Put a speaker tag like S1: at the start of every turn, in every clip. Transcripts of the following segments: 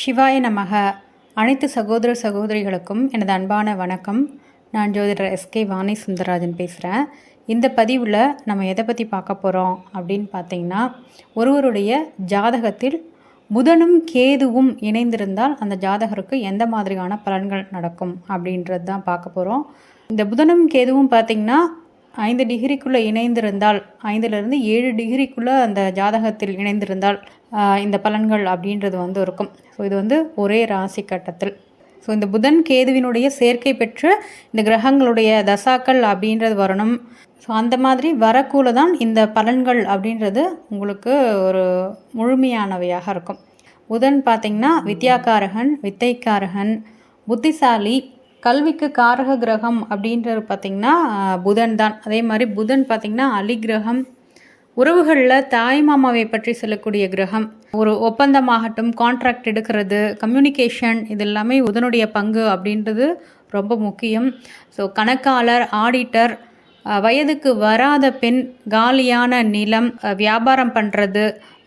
S1: சிவாய நமக. அனைத்து சகோதர சகோதரிகளுக்கும் எனது அன்பான வணக்கம். நான் ஜோதிடர் எஸ்கே வாணி சுந்தரராஜன் பேசுகிறேன் இந்த பதிவில் நம்ம எதை பற்றி பார்க்க போகிறோம் அப்படின்னு பார்த்தீங்கன்னா ஒருவருடைய ஜாதகத்தில் புதனும் கேதுவும் இணைந்திருந்தால் அந்த ஜாதகருக்கு எந்த மாதிரியான பலன்கள் நடக்கும் அப்படின்றது தான் பார்க்க போகிறோம் இந்த புதனும் கேதுவும் பார்த்திங்கன்னா ஐந்து டிகிரிக்குள்ளே இணைந்திருந்தால் ஐந்துலேருந்து ஏழு டிகிரிக்குள்ளே அந்த ஜாதகத்தில் இணைந்திருந்தால் இந்த பலன்கள் அப்படின்றது வந்து இருக்கும். ஸோ இது வந்து ஒரே ராசி கட்டத்தில். ஸோ இந்த புதன் கேதுவினுடைய சேர்க்கை பெற்று இந்த கிரகங்களுடைய தசாக்கள் அப்படின்றது வரணும். ஸோ அந்த மாதிரி வரக்கூல தான் இந்த பலன்கள் அப்படின்றது உங்களுக்கு ஒரு முழுமையானவையாக இருக்கும். புதன் பார்த்திங்கன்னா வித்யாகாரகன் வித்தைக்காரகன் புத்திசாலி கல்விக்கு காரக கிரகம் அப்படின்றது பார்த்திங்கன்னா புதன் தான். அதே மாதிரி புதன் பார்த்திங்கன்னா அலி கிரகம் உறவுகளில் தாய் மாமாவை பற்றி சொல்லக்கூடிய கிரகம். ஒரு ஒப்பந்தமாகட்டும் கான்ட்ராக்ட் எடுக்கிறது கம்யூனிகேஷன் இது எல்லாமே புதனுடைய பங்கு அப்படின்றது ரொம்ப முக்கியம். ஸோ கணக்காளர் ஆடிட்டர் வயதுக்கு வராத பெண் காலியான நிலம் வியாபாரம் பண்ணுறது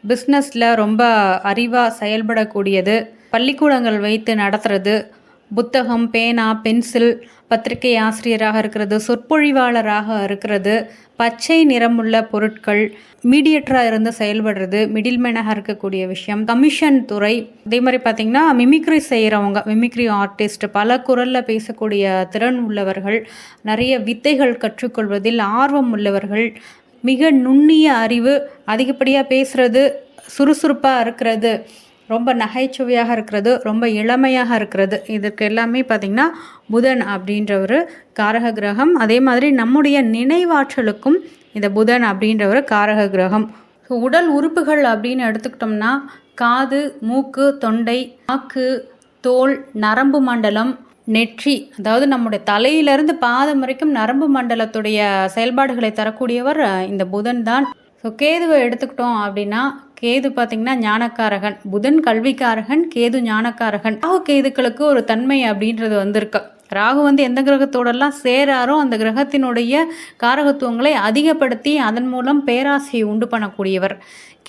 S1: பிஸ்னஸில் ரொம்ப அறிவாக செயல்படக்கூடியது பள்ளிக்கூடங்கள் வைத்து நடத்துறது புத்தகம் பேனா பென்சில் பத்திரிகை ஆசிரியராக இருக்கிறது சொற்பொழிவாளராக இருக்கிறது பச்சை நிறமுள்ள பொருட்கள் மீடியேட்டராக இருந்து செயல்படுறது மிடில்மேனாக இருக்கக்கூடிய விஷயம் கமிஷன் துறை. அதே மாதிரி பார்த்திங்கன்னா மிமிக்ரி செய்கிறவங்க மிமிக்ரி ஆர்டிஸ்ட் பல குரலில் பேசக்கூடிய திறன் உள்ளவர்கள் நிறைய வித்தைகள் கற்றுக்கொள்வதில் ஆர்வம் உள்ளவர்கள் மிக நுண்ணிய அறிவு அதிகப்படியாக பேசுகிறது சுறுசுறுப்பாக இருக்கிறது. ரொம்ப நகைச்சுவையாக இருக்கிறது ரொம்ப இளமையாக இருக்கிறது. இதற்கு எல்லாமே பார்த்திங்கன்னா புதன் அப்படின்ற ஒரு காரக கிரகம். அதே மாதிரி நம்முடைய நினைவாற்றலுக்கும் இந்த புதன் அப்படின்ற ஒரு காரக கிரகம். ஸோ உடல் உறுப்புகள் அப்படின்னு எடுத்துக்கிட்டோம்னா காது மூக்கு தொண்டை நாக்கு தோல் நரம்பு மண்டலம் நெற்றி. அதாவது நம்முடைய தலையிலிருந்து பாதம் வரைக்கும் நரம்பு மண்டலத்துடைய செயல்பாடுகளை தரக்கூடியவர் இந்த புதன் தான். ஸோ கேதுவை எடுத்துக்கிட்டோம் அப்படின்னா கேது பார்த்தீங்கன்னா ஞானக்காரகன். புதன் கல்விக்காரகன் கேது ஞானக்காரகன். ராகு கேதுக்களுக்கு ஒரு தன்மை அப்படின்றது வந்திருக்கு. ராகு வந்து எந்த கிரகத்தோடெல்லாம் சேராரோ அந்த கிரகத்தினுடைய காரகத்துவங்களை அதிகப்படுத்தி அதன் மூலம் பேராசையை உண்டு பண்ணக்கூடியவர்.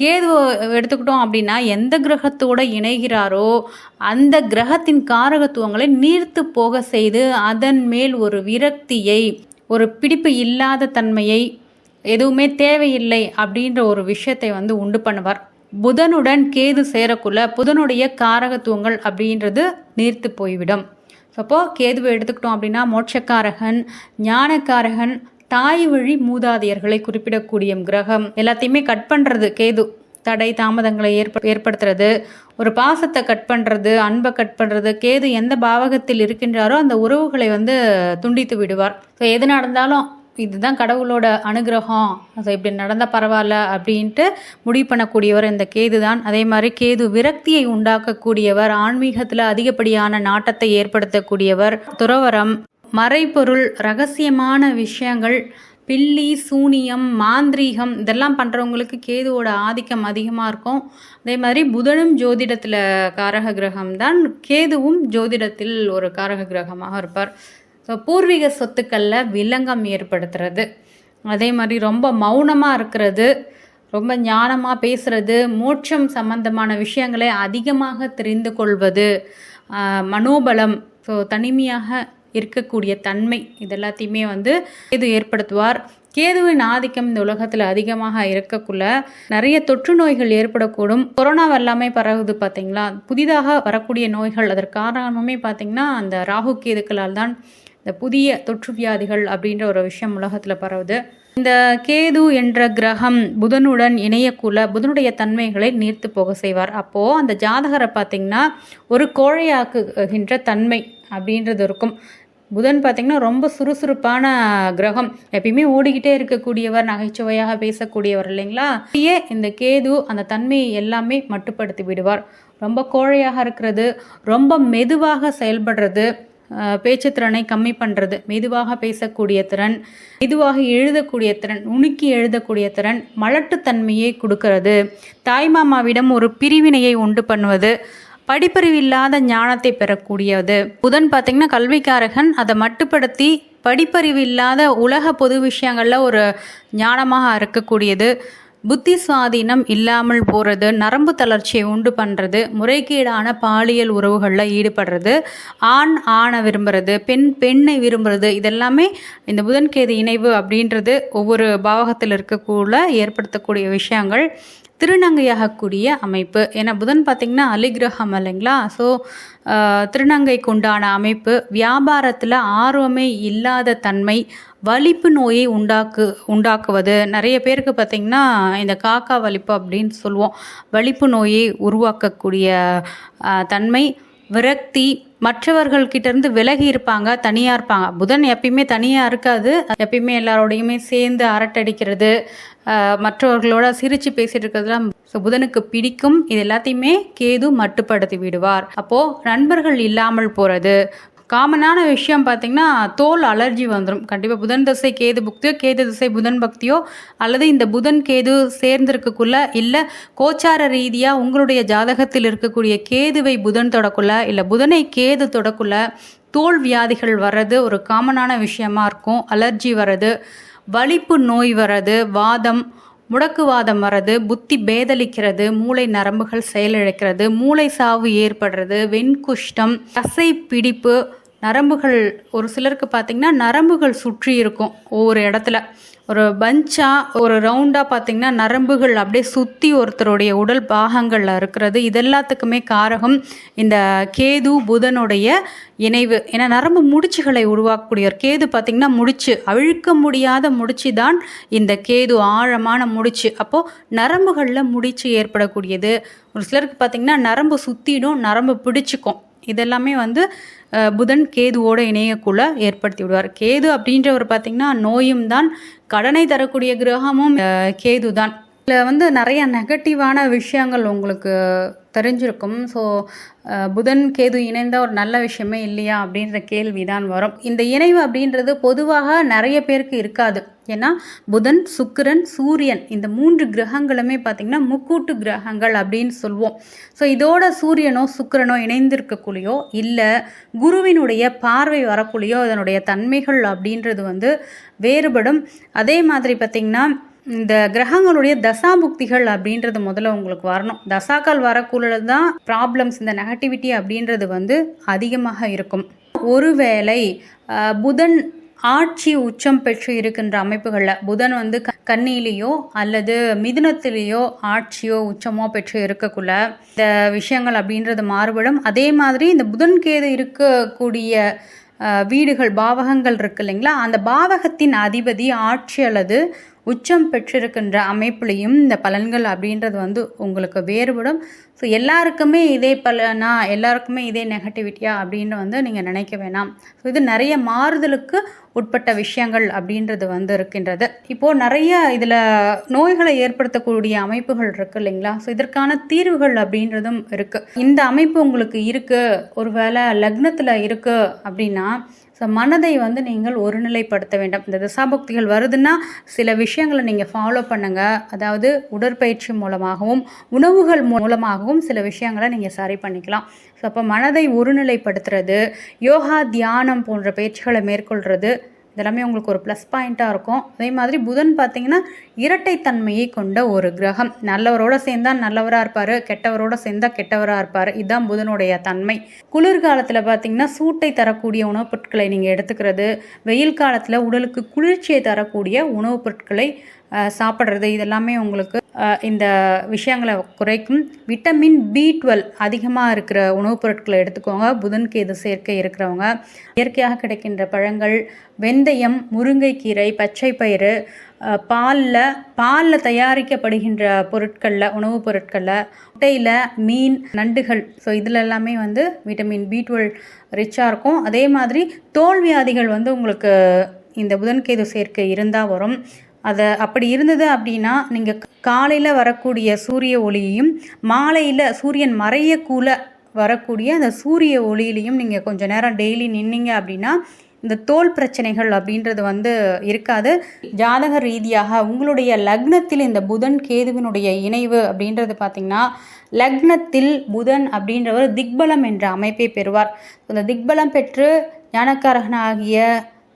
S1: கேது எடுத்துக்கிட்டோம் அப்படின்னா எந்த கிரகத்தோட இணைகிறாரோ அந்த கிரகத்தின் காரகத்துவங்களை நீர்த்து போக செய்து அதன் மேல் ஒரு விரக்தியை ஒரு பிடிப்பு இல்லாத தன்மையை எதுவுமே தேவையில்லை அப்படின்ற ஒரு விஷயத்தை வந்து உண்டு பண்ணுவார். புதனுடன் கேது சேரக்குள்ள புதனுடைய காரகத்துவங்கள் அப்படின்றது நீர்த்து போய்விடும். அப்போ கேதுவை எடுத்துக்கிட்டோம் அப்படின்னா மோட்சக்காரகன் ஞானக்காரகன் தாய் வழி மூதாதையர்களை குறிப்பிடக்கூடிய கிரகம். எல்லாத்தையுமே கட் பண்ணுறது கேது. தடை தாமதங்களை ஏற்ப ஏற்படுத்துறது. ஒரு பாசத்தை கட் பண்ணுறது அன்பை கட் பண்ணுறது கேது எந்த பாவகத்தில் இருக்கின்றாரோ அந்த உறவுகளை வந்து துண்டித்து விடுவார். ஸோ எது நடந்தாலும் இதுதான் கடவுளோட அனுகிரகம். அது இப்படி நடந்தால் பரவாயில்ல அப்படின்ட்டு முடிவு பண்ணக்கூடியவர் இந்த கேது தான் அதே மாதிரி கேது விரக்தியை உண்டாக்கக்கூடியவர் ஆன்மீகத்தில் அதிகப்படியான நாட்டத்தை ஏற்படுத்தக்கூடியவர் துறவரம் மறைபொருள் ரகசியமான விஷயங்கள் பில்லி சூனியம் மாந்திரீகம் இதெல்லாம் பண்ணுறவங்களுக்கு கேதுவோட ஆதிக்கம் அதிகமாக இருக்கும். அதே மாதிரி புதனும் ஜோதிடத்தில் காரக கிரகம் தான் கேதுவும் ஜோதிடத்தில் ஒரு காரக கிரகமாக இருப்பார். ஸோ பூர்வீக சொத்துக்களில் வில்லங்கம் ஏற்படுத்துறது. அதே மாதிரி ரொம்ப மௌனமாக இருக்கிறது ரொம்ப ஞானமாக பேசுகிறது மோட்சம் சம்பந்தமான விஷயங்களை அதிகமாக தெரிந்து கொள்வது மனோபலம் ஸோ தனிமையாக இருக்கக்கூடிய தன்மை இது எல்லாத்தையுமே வந்து கேது ஏற்படுத்துவார். கேதுவின் ஆதிக்கம் இந்த உலகத்தில் அதிகமாக இருக்கக்குள்ள நிறைய தொற்று நோய்கள் ஏற்படக்கூடும். கொரோனா எல்லாமே பரவுது பார்த்தீங்களா புதிதாக வரக்கூடிய நோய்கள் அதற்கு காரணமே பார்த்தீங்கன்னா அந்த ராகு கேதுக்களால் தான் இந்த புதிய தொற்று வியாதிகள் அப்படின்ற ஒரு விஷயம் உலகத்தில் பரவுது. இந்த கேது என்ற கிரகம் புதனுடன் இணையக்குள்ள புதனுடைய தன்மைகளை நீர்த்து போக செய்வார். அப்போது அந்த ஜாதகரை பார்த்திங்கன்னா ஒரு கோழையாக்குகின்ற தன்மை அப்படின்றது இருக்கும். புதன் பார்த்திங்கன்னா ரொம்ப சுறுசுறுப்பான கிரகம். எப்பயுமே ஓடிக்கிட்டே இருக்கக்கூடியவர் நகைச்சுவையாக பேசக்கூடியவர் இல்லைங்களா? அப்படியே இந்த கேது அந்த தன்மையை எல்லாமே மட்டுப்படுத்தி விடுவார். ரொம்ப கோழையாக இருக்கிறது ரொம்ப மெதுவாக செயல்படுறது பேச்சு பேச்சுத்திறனை கம்மி பண்ணுறது மெதுவாக பேசக்கூடிய திறன் மெதுவாக எழுதக்கூடிய திறன் உணுக்கி எழுதக்கூடிய திறன் மலட்டுத்தன்மையை கொடுக்கறது. தாய்மாமாவிடம் ஒரு பிரிவினையை உண்டு பண்ணுவது படிப்பறிவு இல்லாத ஞானத்தை பெறக்கூடியது. புதன் பார்த்திங்கன்னா கல்விக்காரகன். அதை மட்டுப்படுத்தி படிப்பறிவு இல்லாத உலக பொது விஷயங்களில் ஒரு ஞானமாக இருக்கக்கூடியது. புத்தி சுவாதீனம் இல்லாமல் போகிறது நரம்பு தளர்ச்சியை உண்டு பண்ணுறது முறைகேடான பாலியல் உறவுகளில் ஈடுபடுறது ஆண் ஆணை விரும்புகிறது பெண் பெண்ணை விரும்புறது இதெல்லாமே இந்த புதன்கேது இணைவு அப்படின்றது ஒவ்வொரு பாவகத்தில் இருக்கக்குள்ள ஏற்படுத்தக்கூடிய விஷயங்கள். திருநங்கையாகக்கூடிய அமைப்பு. ஏன்னா புதன் பார்த்திங்கன்னா அலிகிரகம் இல்லைங்களா? ஸோ திருநங்கைக்கு உண்டான அமைப்பு. வியாபாரத்தில் ஆர்வமே இல்லாத தன்மை வலிப்பு நோயை உண்டாக்கு உண்டாக்குவது. நிறைய பேருக்கு பார்த்திங்கன்னா இந்த காக்கா வலிப்பு அப்படின்னு சொல்லுவோம். வலிப்பு நோயை உருவாக்கக்கூடிய தன்மை விரக்தி. மற்றவர்கள்கிட்டேருந்து விலகி இருப்பாங்க தனியாக இருப்பாங்க. புதன் எப்பயுமே தனியாக இருக்காது. எப்பயுமே எல்லாரோடையுமே சேர்ந்து அரட்டடிக்கிறது. மற்றவர்களோட சிரித்து பேசிட்டு இருக்கிறதுலாம் புதனுக்கு பிடிக்கும். இது எல்லாத்தையுமே கேது மட்டுப்படுத்தி விடுவார். அப்போது நண்பர்கள் இல்லாமல் போகிறது காமனான விஷயம் பார்த்தீங்கன்னா தோல் அலர்ஜி வந்துடும் கண்டிப்பாக புதன் திசை கேது புக்தியோ கேது திசை புதன் பக்தியோ அல்லது இந்த புதன் கேது சேர்ந்திருக்கக்குள்ள இல்லை கோச்சார ரீதியாக உங்களுடைய ஜாதகத்தில் இருக்கக்கூடிய கேதுவை புதன் தொடக்குள்ள இல்லை புதனை கேது தொடக்குள்ள தோல் வியாதிகள் வர்றது ஒரு காமனான விஷயமா இருக்கும். அலர்ஜி வர்றது. வலிப்பு நோய் வர்றது வாதம் முடக்குவாதம் வர்றது புத்தி பேதலிக்கிறது மூளை நரம்புகள் செயலிழக்கிறது மூளை சாவு ஏற்படுறது வெண்குஷ்டம் தசை பிடிப்பு நரம்புகள் ஒரு சிலருக்கு பார்த்திங்கன்னா நரம்புகள் சுற்றி இருக்கும் ஒவ்வொரு இடத்துல. ஒரு பஞ்சாக ஒரு ரவுண்டாக பார்த்திங்கன்னா நரம்புகள் அப்படியே சுற்றி ஒருத்தருடைய உடல் பாகங்களில் இருக்கிறது. இதெல்லாத்துக்குமே காரகம் இந்த கேது புதனுடைய இணைவு. ஏன்னா நரம்பு முடிச்சுகளை உருவாக்கக்கூடியவர் கேது பார்த்திங்கன்னா முடிச்சு அழுக்க முடியாத முடிச்சு தான் இந்த கேது ஆழமான முடிச்சு. அப்போது நரம்புகளில் முடிச்சு ஏற்படக்கூடியது. ஒரு சிலருக்கு பார்த்திங்கன்னா நரம்பு சுற்றிடும் நரம்பு பிடிச்சிக்கும். இதெல்லாமே வந்து புதன் கேதுவோட இணையக்குள்ள ஏற்படுத்தி விடுவார். கேது அப்படின்றவர் பார்த்திங்கன்னா நோயும் தான் கடனை தரக்கூடிய கிரகமும் கேது தான் இதில் வந்து நிறைய நெகட்டிவான விஷயங்கள் உங்களுக்கு தெரிஞ்சிருக்கும். ஸோ புதன் கேது இணைந்த ஒரு நல்ல விஷயமே இல்லையா அப்படின்ற கேள்வி தான் வரும். இந்த இணைவு அப்படின்றது பொதுவாக நிறைய பேருக்கு இருக்காது. ஏன்னா புதன் சுக்கிரன் சூரியன் இந்த மூன்று கிரகங்களுமே பார்த்திங்கன்னா முக்கூட்டு கிரகங்கள் அப்படின்னு சொல்லுவோம் ஸோ இதோட சூரியனோ சுக்கிரனோ இணைந்திருக்கக்குள்ளேயோ இல்லை குருவினுடைய பார்வை வரக்குள்ளேயோ அதனுடைய தன்மைகள் அப்படின்றது வந்து வேறுபடும். அதே மாதிரி பார்த்திங்கன்னா இந்த கிரகங்களுடைய தசாபுக்திகள் அப்படின்றது முதல்ல உங்களுக்கு வரணும். தசாக்கள் வரக்குள்ள தான் ப்ராப்ளம்ஸ் இந்த நெகட்டிவிட்டி அப்படின்றது வந்து அதிகமாக இருக்கும். ஒருவேளை புதன் ஆட்சி உச்சம் பெற்று இருக்கின்ற அமைப்புகளில் புதன் வந்து க- அல்லது மிதுனத்திலேயோ ஆட்சியோ உச்சமோ பெற்று இருக்கக்குள்ள இந்த விஷயங்கள் அப்படின்றது மாறுபடும். அதே மாதிரி இந்த புதன் கேது இருக்கக்கூடிய வீடுகள் பாவகங்கள் இருக்கு இல்லைங்களா? அந்த பாவகத்தின் அதிபதி ஆட்சி அல்லது உச்சம் பெற்றிருக்கின்ற அமைப்புலையும் இந்த பலன்கள் அப்படின்றது வந்து உங்களுக்கு வேறுபடும். ஸோ எல்லாருக்குமே இதே பலனா எல்லாருக்குமே இதே நெகட்டிவிட்டியா அப்படின்னு வந்து நீங்கள் நினைக்க வேணாம். ஸோ இது நிறைய மாறுதலுக்கு உட்பட்ட விஷயங்கள் அப்படின்றது வந்து இருக்கின்றது. இப்போது நிறைய இதில் நோய்களை ஏற்படுத்தக்கூடிய அமைப்புகள் இருக்கு இல்லைங்களா? ஸோ இதற்கான தீர்வுகள் அப்படின்றதும் இருக்குது இந்த அமைப்பு உங்களுக்கு இருக்குது ஒருவேளை லக்னத்தில் இருக்குது அப்படின்னா ஸோ மனதை வந்து நீங்கள் ஒருநிலைப்படுத்த வேண்டும். இந்த திசாபக்திகள் வருதுன்னா சில விஷயங்களை நீங்கள் ஃபாலோ பண்ணுங்கள் அதாவது உடற்பயிற்சி மூலமாகவும் உணவுகள் மூலமாகவும் சில விஷயங்களை நீங்கள் சரி பண்ணிக்கலாம். ஸோ அப்போ மனதை ஒருநிலைப்படுத்துறது யோகா தியானம் போன்ற பயிற்சிகளை மேற்கொள்கிறது இதெல்லாமே உங்களுக்கு ஒரு ப்ளஸ் பாயிண்ட்டாக இருக்கும். அதே மாதிரி புதன் பார்த்தீங்கன்னா இரட்டைத்தன்மையை கொண்ட ஒரு கிரகம். நல்லவரோட சேர்ந்தால் நல்லவராக இருப்பார் கெட்டவரோட சேர்ந்தால் கெட்டவராக இருப்பார். இதுதான் புதனுடைய தன்மை. குளிர்காலத்தில் பார்த்தீங்கன்னா சூட்டை தரக்கூடிய உணவுப் பொருட்களை நீங்கள் எடுத்துக்கிறது வெயில் காலத்தில் உடலுக்கு குளிர்ச்சியை தரக்கூடிய உணவுப் பொருட்களை சாப்பிட்றது இதெல்லாமே உங்களுக்கு இந்த விஷயங்களை குறைக்கும். விட்டமின் பி டுவெல் அதிகமாக இருக்கிற உணவுப் பொருட்களை எடுத்துக்கோங்க. புதன் கேது சேர்க்கை இருக்கிறவங்க. இயற்கையாக கிடைக்கின்ற பழங்கள் வெந்தயம் முருங்கைக்கீரை பச்சை பயிறு பாலில் பாலில் தயாரிக்கப்படுகின்ற பொருட்களில் உணவுப் பொருட்களில் முட்டையில் மீன் நண்டுகள். ஸோ இதில் எல்லாமே வந்து விட்டமின் பி டுவெல் ரிச்சாக இருக்கும். அதே மாதிரி தோல் வியாதிகள் வந்து உங்களுக்கு இந்த புதன்கேது சேர்க்கை இருந்தால் வரும். அதை அப்படி இருந்தது அப்படின்னா நீங்கள் காலையில் வரக்கூடிய சூரிய ஒளியையும் மாலையில் சூரியன் மறையக்கூல வரக்கூடிய அந்த சூரிய ஒளியிலையும் நீங்கள் கொஞ்சம் நேரம் டெய்லி நின்னீங்க அப்படின்னா இந்த தோல் பிரச்சனைகள் அப்படின்றது வந்து இருக்காது. ஜாதக ரீதியாக உங்களுடைய லக்னத்தில் இந்த புதன் கேதுவினுடைய இணைவு அப்படின்றது பார்த்திங்கன்னா லக்னத்தில் புதன் அப்படின்றவர் திக்பலம் என்ற அமைப்பை பெறுவார். அந்த திக்பலம் பெற்று ஞானக்காரகனாகிய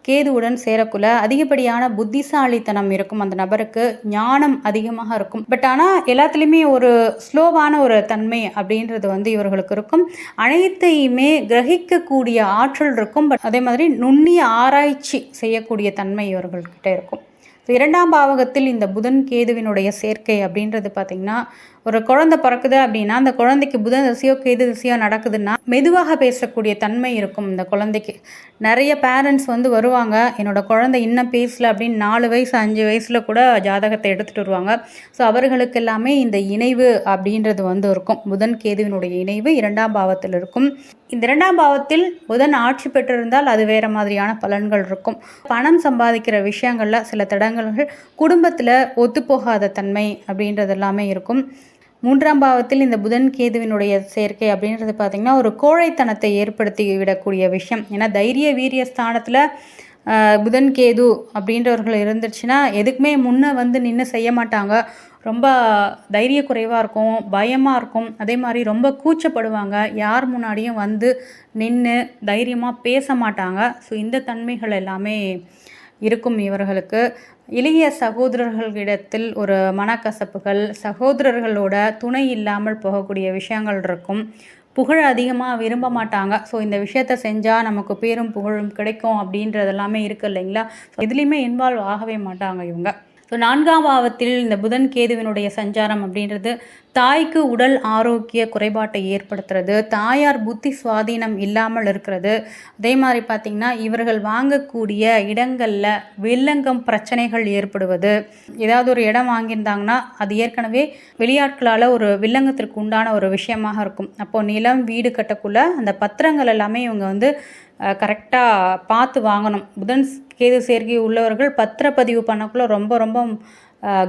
S1: கேதுவுடன் சேரக்குள்ள அதிகப்படியான புத்திசாலித்தனம் இருக்கும் அந்த நபருக்கு ஞானம் அதிகமாக இருக்கும். பட் ஆனால் எல்லாத்துலேயுமே ஒரு ஸ்லோவான ஒரு தன்மை அப்படின்றது வந்து இவர்களுக்கு இருக்கும். அனைத்தையுமே கிரகிக்கக்கூடிய ஆற்றல் இருக்கும். பட் அதே மாதிரி நுண்ணிய ஆராய்ச்சி செய்யக்கூடிய தன்மை இவர்கள்கிட்ட இருக்கும். ஸோ இரண்டாம் பாவகத்தில் இந்த புதன் கேதுவினுடைய சேர்க்கை அப்படின்றது பார்த்திங்கன்னா ஒரு குழந்தை பிறக்குது அப்படின்னா அந்த குழந்தைக்கு புதன் திசையோ கேது திசையோ நடக்குதுன்னா மெதுவாக பேசக்கூடிய தன்மை இருக்கும் இந்த குழந்தைக்கு. நிறைய பேரண்ட்ஸ் வந்து வருவாங்க என்னோட குழந்தை இன்னும் பேசல அப்படின்னு நாலு வயசு அஞ்சு வயசில் கூட ஜாதகத்தை எடுத்துகிட்டு வருவாங்க. ஸோ அவர்களுக்கு எல்லாமே இந்த இணைவு அப்படின்றது வந்து இருக்கும். புதன் கேதுவினுடைய இணைவு இரண்டாம் பாவத்தில் இருக்கும். இந்த இரண்டாம் பாவத்தில் புதன் ஆட்சி பெற்றிருந்தால் அது வேற மாதிரியான பலன்கள் இருக்கும். பணம் சம்பாதிக்கிற விஷயங்கள்ல சில தடங்கல்கள் குடும்பத்தில் ஒத்துப்போகாத தன்மை அப்படின்றது எல்லாமே இருக்கும். மூன்றாம் பாவத்தில் இந்த புதன் கேதுவினுடைய சேர்க்கை அப்படின்றது பார்த்திங்கன்னா ஒரு கோழைத்தனத்தை ஏற்படுத்தி விடக்கூடிய விஷயம். ஏன்னா தைரிய வீரிய ஸ்தானத்தில் புதன் கேது அப்படின்றவர்கள் இருந்துச்சுன்னா எதுக்குமே முன்னே வந்து நின்று செய்ய மாட்டாங்க. ரொம்ப தைரிய குறைவாக இருக்கும் பயமாக இருக்கும். அதே மாதிரி ரொம்ப கூச்சப்படுவாங்க. யார் முன்னாடியும் வந்து நின்று தைரியமாக பேச மாட்டாங்க. ஸோ இந்த தன்மைகள் எல்லாமே இருக்கும் இவர்களுக்கு. இளைய சகோதரர்களிடத்தில் ஒரு மனக்கசப்புகள் சகோதரர்களோட துணை இல்லாமல் போகக்கூடிய விஷயங்கள் இருக்கும். புகழ் அதிகமாக விரும்ப மாட்டாங்க. ஸோ இந்த விஷயத்த செஞ்சால் நமக்கு பேரும் புகழும் கிடைக்கும் அப்படின்றது எல்லாமே இருக்குது இல்லைங்களா? ஸோ இதுலேயுமே இன்வால்வ் ஆகவே மாட்டாங்க இவங்க. ஸோ நான்காம் பாவத்தில் இந்த புதன் கேதுவினுடைய சஞ்சாரம் அப்படின்றது தாய்க்கு உடல் ஆரோக்கிய குறைபாட்டை ஏற்படுத்துறது தாயார் புத்தி சுவாதீனம் இல்லாமல் இருக்கிறது. அதே மாதிரி பார்த்திங்கன்னா இவர்கள் வாங்கக்கூடிய இடங்களில் வில்லங்கம் பிரச்சனைகள் ஏற்படுவது. ஏதாவது ஒரு இடம் வாங்கியிருந்தாங்கன்னா அது ஏற்கனவே வெளியாட்களால் ஒரு வில்லங்கத்திற்கு உண்டான ஒரு விஷயமாக இருக்கும். அப்போது நிலம் வீடு கட்டக்குள்ள அந்த பத்திரங்கள் எல்லாமே இவங்க வந்து கரெக்டாக பார்த்து வாங்கணும். புதன் கேது சேர்க்கை உள்ளவர்கள் பத்திரப்பதிவு பண்ணக்குள்ள ரொம்ப ரொம்ப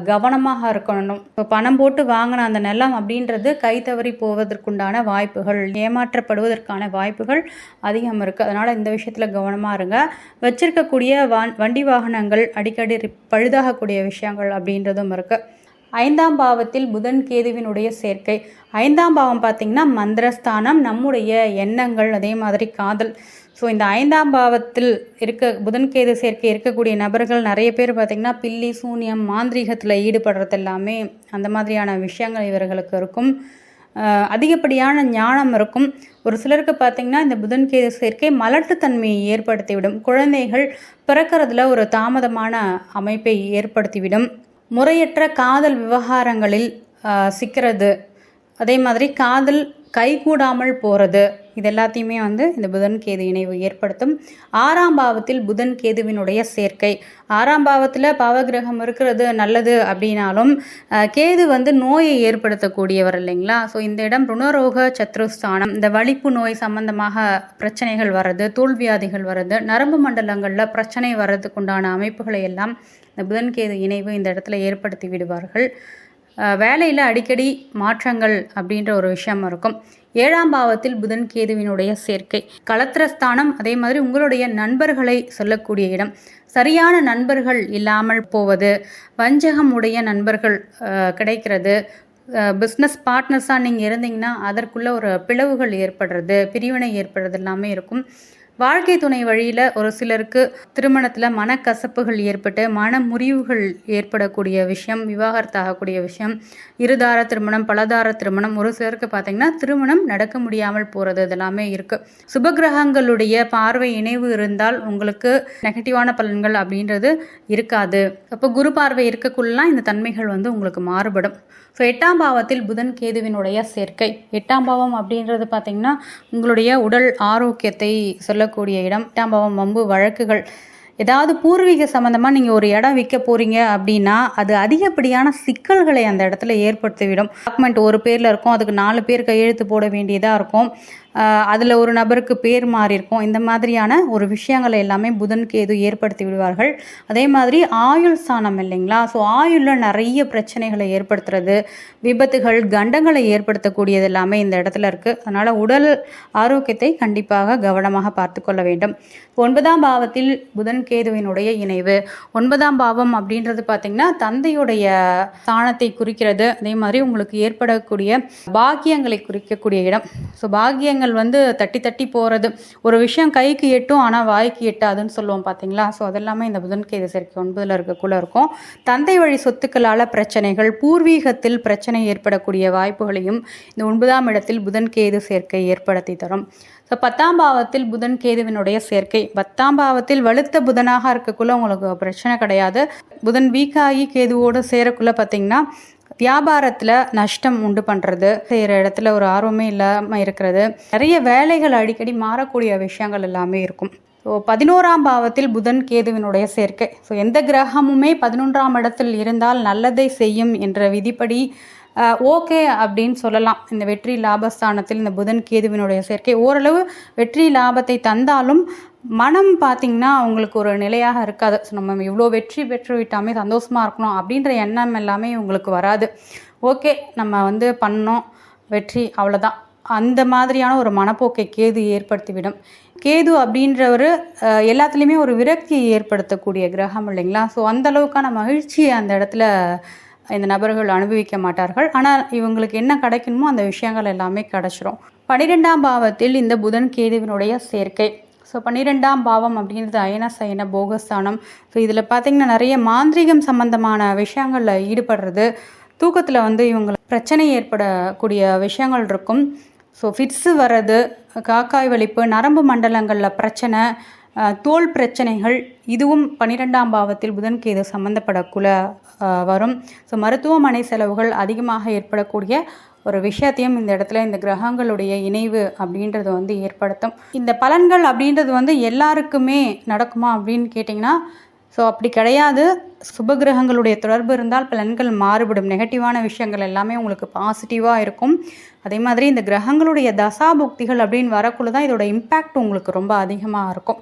S1: கவனமாக இருக்கணும். இப்போ பணம் போட்டு வாங்கின அந்த நிலம் அப்படின்றது கை தவறி போவதற்குண்டான வாய்ப்புகள் ஏமாற்றப்படுவதற்கான வாய்ப்புகள் அதிகம் இருக்குது அதனால் இந்த விஷயத்தில் கவனமாக இருங்க. வச்சிருக்கக்கூடிய வண்டி வாகனங்கள் அடிக்கடி ரிப்- பழுதாகக்கூடிய விஷயங்கள் அப்படின்றதும் இருக்குது ஐந்தாம் பாவத்தில் புதன் கேதுவினுடைய சேர்க்கை. ஐந்தாம் பாவம் பார்த்திங்கன்னா மந்திரஸ்தானம் நம்முடைய எண்ணங்கள் அதே மாதிரி காதல். ஸோ இந்த ஐந்தாம் பாவத்தில் இருக்க புதன் கேது சேர்க்கை இருக்கக்கூடிய நபர்கள் நிறைய பேர் பார்த்திங்கன்னா பில்லி சூனியம் மாந்திரீகத்தில் ஈடுபடுறது எல்லாமே அந்த மாதிரியான விஷயங்கள் இவர்களுக்கு இருக்கும். அதிகப்படியான ஞானம் இருக்கும். ஒரு சிலருக்கு பார்த்திங்கன்னா இந்த புதன்கேது சேர்க்கை மலட்டுத்தன்மையை ஏற்படுத்திவிடும். குழந்தைகள் பிறக்கிறதுல ஒரு தாமதமான அமைப்பை ஏற்படுத்திவிடும். முறையற்ற காதல் விவகாரங்களில் சிக்கிறது. அதே மாதிரி காதல் கைகூடாமல் போகிறது இது எல்லாத்தையுமே வந்து இந்த புதன் கேது இணைவு ஏற்படுத்தும். ஆறாம் பாவத்தில் புதன் கேதுவினுடைய சேர்க்கை. ஆறாம் பாவத்தில் பாவகிரகம் இருக்கிறது நல்லது அப்படின்னாலும் கேது வந்து நோயை ஏற்படுத்தக்கூடியவர் இல்லைங்களா? ஸோ இந்த இடம் ருணரோக சத்ருஸ்தானம். இந்த வலிப்பு நோய் சம்பந்தமாக பிரச்சனைகள் வர்றது தோல்வியாதிகள் வர்றது நரம்பு மண்டலங்களில் பிரச்சனை வர்றதுக்குண்டான அமைப்புகளை எல்லாம் இந்த புதன்கேது இணைவு இந்த இடத்துல ஏற்படுத்தி விடுவார்கள். வேலையில் அடிக்கடி மாற்றங்கள் அப்படின்ற ஒரு விஷயம் இருக்கும். ஏழாம் பாவத்தில் புதன் கேதுவினுடைய சேர்க்கை. களத்திரஸ்தானம் அதே மாதிரி உங்களுடைய நண்பர்களை சொல்லக்கூடிய இடம். சரியான நண்பர்கள் இல்லாமல் போவது வஞ்சகம் உடைய நண்பர்கள் கிடைக்கிறது. பிஸ்னஸ் பார்ட்னர்ஸாக நீங்கள் இருந்தீங்கன்னா அதற்குள்ள ஒரு பிளவுகள் ஏற்படுறது பிரிவினை ஏற்படுறது எல்லாமே இருக்கும். வாழ்க்கை துணை வழியில் ஒரு சிலருக்கு திருமணத்தில் மனக்கசப்புகள் ஏற்பட்டு மன முறிவுகள் ஏற்படக்கூடிய விஷயம் விவாகரத்தாகக்கூடிய விஷயம் இருதார திருமணம் பலதார திருமணம் ஒரு சிலருக்கு பார்த்தீங்கன்னா திருமணம் நடக்க முடியாமல் போகிறது இதெல்லாமே இருக்குது சுபகிரகங்களுடைய பார்வை இணைவு இருந்தால் உங்களுக்கு நெகட்டிவான பலன்கள் அப்படின்றது இருக்காது. அப்போ குரு பார்வை இருக்கக்குள்ளலாம் இந்த தன்மைகள் வந்து உங்களுக்கு மாறுபடும். ஸோ எட்டாம் பாவத்தில் புதன் கேதுவினுடைய சேர்க்கை. எட்டாம் பாவம் அப்படின்றது பார்த்திங்கன்னா உங்களுடைய உடல் ஆரோக்கியத்தை சொல்ல சொல்லக்கூடிய இடம். சம்பவம் வம்பு வழக்குகள். ஏதாவது பூர்வீக சம்மந்தமாக நீங்கள் ஒரு இடம் விற்க போகிறீங்க அப்படின்னா அது அதிகப்படியான சிக்கல்களை அந்த இடத்துல ஏற்படுத்திவிடும். டாக்குமெண்ட் ஒரு பேரில் இருக்கும் அதுக்கு நாலு பேர் கையெழுத்து போட வேண்டியதாக இருக்கும். அதில் ஒரு நபருக்கு பேர் மாறி இருக்கும் இந்த மாதிரியான ஒரு விஷயங்களை எல்லாமே புதன் கேது ஏற்படுத்தி விடுவார்கள். அதே மாதிரி ஆயுள் ஸ்தானம் இல்லைங்களா? ஸோ ஆயுளில் நிறைய பிரச்சனைகளை ஏற்படுத்துறது விபத்துகள் கண்டங்களை ஏற்படுத்தக்கூடியது எல்லாமே இந்த இடத்துல இருக்குது அதனால் உடல் ஆரோக்கியத்தை கண்டிப்பாக கவனமாக பார்த்து கொள்ள வேண்டும். ஒன்பதாம் பாவத்தில் புதன் கேதுவினுடைய இணைவு. ஒன்பதாம் பாவம் அப்படின்றது பார்த்திங்கன்னா தந்தையுடைய ஸ்தானத்தை குறிக்கிறது. அதே மாதிரி உங்களுக்கு ஏற்படக்கூடிய பாக்கியங்களை குறிக்கக்கூடிய இடம். ஸோ பாக்கியங்கள் விஷயங்கள் வந்து தட்டி தட்டி போகிறது ஒரு விஷயம் கைக்கு எட்டும் ஆனால் வாய்க்கு எட்டாதுன்னு சொல்லுவோம் பார்த்தீங்களா ஸோ அதெல்லாமே இந்த புதன் கேது சேர்க்கை ஒன்பதில் இருக்கக்குள்ளே இருக்கும். தந்தை வழி சொத்துக்களால் பிரச்சனைகள் பூர்வீகத்தில் பிரச்சனை ஏற்படக்கூடிய வாய்ப்புகளையும் இந்த ஒன்பதாம் இடத்தில் புதன் கேது சேர்க்கை ஏற்படுத்தி தரும். ஸோ பத்தாம் பாவத்தில் புதன் கேதுவினுடைய சேர்க்கை. பத்தாம் பாவத்தில் வலுத்த புதனாக இருக்கக்குள்ள உங்களுக்கு பிரச்சனை கிடையாது. புதன் வீக்காகி கேதுவோடு சேரக்குள்ள பார்த்தீங்கன்னா வியாபாரத்தில் நஷ்டம் உண்டு பண்ணுறது செய்கிற இடத்துல ஒரு ஆர்வமே இல்லாமல் இருக்கிறது. நிறைய வேலைகள் அடிக்கடி மாறக்கூடிய விஷயங்கள் எல்லாமே இருக்கும். ஸோ பதினோராம் பாவத்தில் புதன் கேதுவினுடைய சேர்க்கை. ஸோ எந்த கிரகமுமே பதினொன்றாம் இடத்தில் இருந்தால் நல்லதை செய்யும் என்ற விதிப்படி ஓகே அப்படின்னு சொல்லலாம். இந்த வெற்றி லாபஸ்தானத்தில் இந்த புதன் கேதுவினுடைய சேர்க்கை. ஓரளவு வெற்றி லாபத்தை தந்தாலும் மனம் பார்த்திங்கன்னா அவங்களுக்கு ஒரு நிலையாக இருக்காது. ஸோ நம்ம இவ்வளோ வெற்றி பெற்று விட்டாமே சந்தோஷமாக இருக்கணும் அப்படின்ற எண்ணம் எல்லாமே உங்களுக்கு வராது. ஓகே நம்ம வந்து பண்ணோம் வெற்றி அவ்வளோதான் அந்த மாதிரியான ஒரு மனப்போக்கை கேது ஏற்படுத்திவிடும். கேது அப்படின்றவர் எல்லாத்துலேயுமே ஒரு விரக்தியை ஏற்படுத்தக்கூடிய கிரகம் இல்லைங்களா? ஸோ அந்த அளவுக்கான மகிழ்ச்சியை அந்த இடத்துல இந்த நபர்கள் அனுபவிக்க மாட்டார்கள். ஆனால் இவங்களுக்கு என்ன கிடைக்கணுமோ அந்த விஷயங்கள் எல்லாமே கிடைச்சிரும். பன்னிரெண்டாம் பாவத்தில் இந்த புதன் கேதுவினுடைய சேர்க்கை. ஸோ பன்னிரெண்டாம் பாவம் அப்படின்றது அயன சயன போகஸ்தானம். ஸோ இதில் பார்த்திங்கன்னா நிறைய மாந்திரிகம் சம்பந்தமான விஷயங்களில் ஈடுபடுறது. தூக்கத்தில் வந்து இவங்க பிரச்சனை ஏற்படக்கூடிய விஷயங்கள் இருக்கும். ஸோ ஃபிட்ஸு வர்றது காக்காய் வலிப்பு நரம்பு மண்டலங்களில் பிரச்சனை தோல் பிரச்சனைகள் இதுவும் பன்னிரெண்டாம் பாவத்தில் புதனுக்கு இது சம்மந்தப்படக்குள்ள வரும். ஸோ மருத்துவமனை செலவுகள் அதிகமாக ஏற்படக்கூடிய ஒரு விஷயத்தையும் இந்த இடத்துல இந்த கிரகங்களுடைய இணைவு அப்படின்றது வந்து ஏற்படுத்தும். இந்த பலன்கள் அப்படின்றது வந்து எல்லாருக்குமே நடக்குமா அப்படின்னு கேட்டிங்கன்னா ஸோ அப்படி கிடையாது. சுப கிரகங்களுடைய தொடர்பு இருந்தால் பலன்கள் மாறுபடும். நெகட்டிவான விஷயங்கள் எல்லாமே உங்களுக்கு பாசிட்டிவாக இருக்கும். அதே மாதிரி இந்த கிரகங்களுடைய தசாபுக்திகள் அப்படின்னு வரக்குள்ள தான் இதோட இம்பேக்ட் உங்களுக்கு ரொம்ப அதிகமாக இருக்கும்.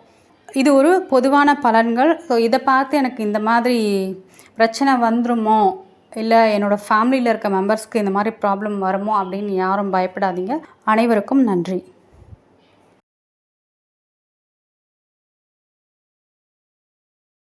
S1: இது ஒரு பொதுவான பலன்கள். ஸோ இதை பார்த்து எனக்கு இந்த மாதிரி பிரச்சனை வந்துருமோ இல்லை என்னோடய ஃபேமிலியில் இருக்க மெம்பர்ஸ்க்கு இந்த மாதிரி ப்ராப்ளம் வருமோ அப்படின்னு யாரும் பயப்படாதீங்க. அனைவருக்கும் நன்றி.